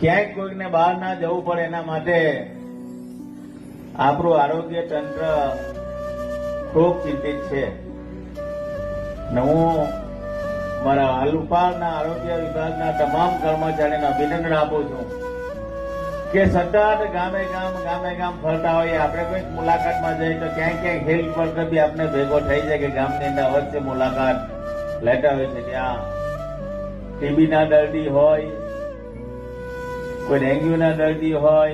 ક્યાંય કોઈને બહાર ના જવું પડે એના માટે આપણું આરોગ્ય તંત્ર ખૂબ ચિંતિત છે. હું મારા હાલુપાલના આરોગ્ય વિભાગના તમામ કર્મચારીને અભિનંદન આપું છું કે સતત ગામે ગામ ગામે ગામ ફરતા હોઈએ. આપણે કોઈક મુલાકાતમાં જઈએ તો ક્યાંક ક્યાંક હેલ્થ વર્કર બી આપણે ભેગો થઈ જાય કે ગામની અંદર અવશ્ય મુલાકાત લેતા હોય છે. ત્યાં ટીબીના દર્દી હોય કોઈ ડેન્ગ્યુના દર્દી હોય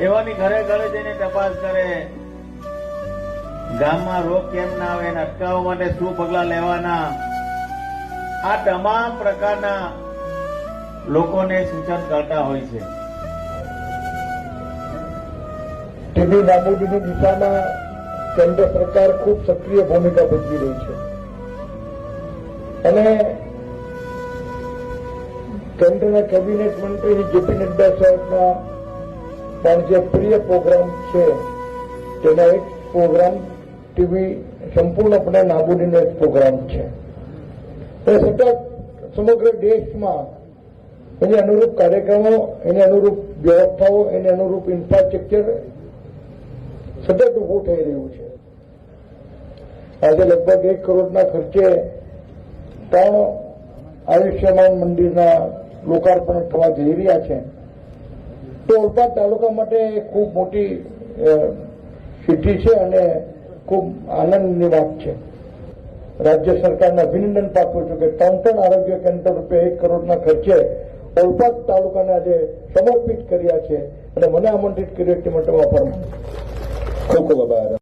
એવાની ઘરે ઘરે જઈને તપાસ કરે. ગામમાં રોગ કેમ ના આવે, એને અટકાવવા માટે શું પગલા લેવાના? આ તમામ પ્રકારના લોકોને સૂચન કરતા હોય છે. ટીબી નાબૂદીની દિશામાં કેન્દ્ર સરકાર ખૂબ સક્રિય ભૂમિકા ભજવી રહી છે. અને કેન્દ્રના કેબિનેટ મંત્રી જેપી નડ્ડા સાહેબના પણ જે પ્રિય પ્રોગ્રામ છે, તેના એક પ્રોગ્રામ ટીવી સંપૂર્ણપણે નાબૂદીનો એક પ્રોગ્રામ છે. એ સતત સમગ્ર દેશમાં એને અનુરૂપ કાર્યક્રમો, એને અનુરૂપ વ્યવસ્થાઓ, એને અનુરૂપ ઇન્ફ્રાસ્ટ્રક્ચર સતત ઊભું થઈ રહ્યું છે. આજે લગભગ એક કરોડના ખર્ચે ત્રણ આયુષ્યમાન મંદિરના લોકાર્પણ થવા જઈ રહ્યા છે. તો ઓલપાડ તાલુકા માટે ખૂબ મોટી સિદ્ધિ છે અને ખૂબ આનંદની વાત છે. રાજ્ય સરકારને અભિનંદન પાઠવું છું કે ત્રણ ત્રણ આરોગ્ય કેન્દ્ર રૂપિયા એક કરોડના ખર્ચે ઓલપાડ તાલુકાને આજે સમર્પિત કર્યા છે અને મને આમંત્રિત કર્યો તે માટે હું આભાર ખૂબ ખૂબ આભાર.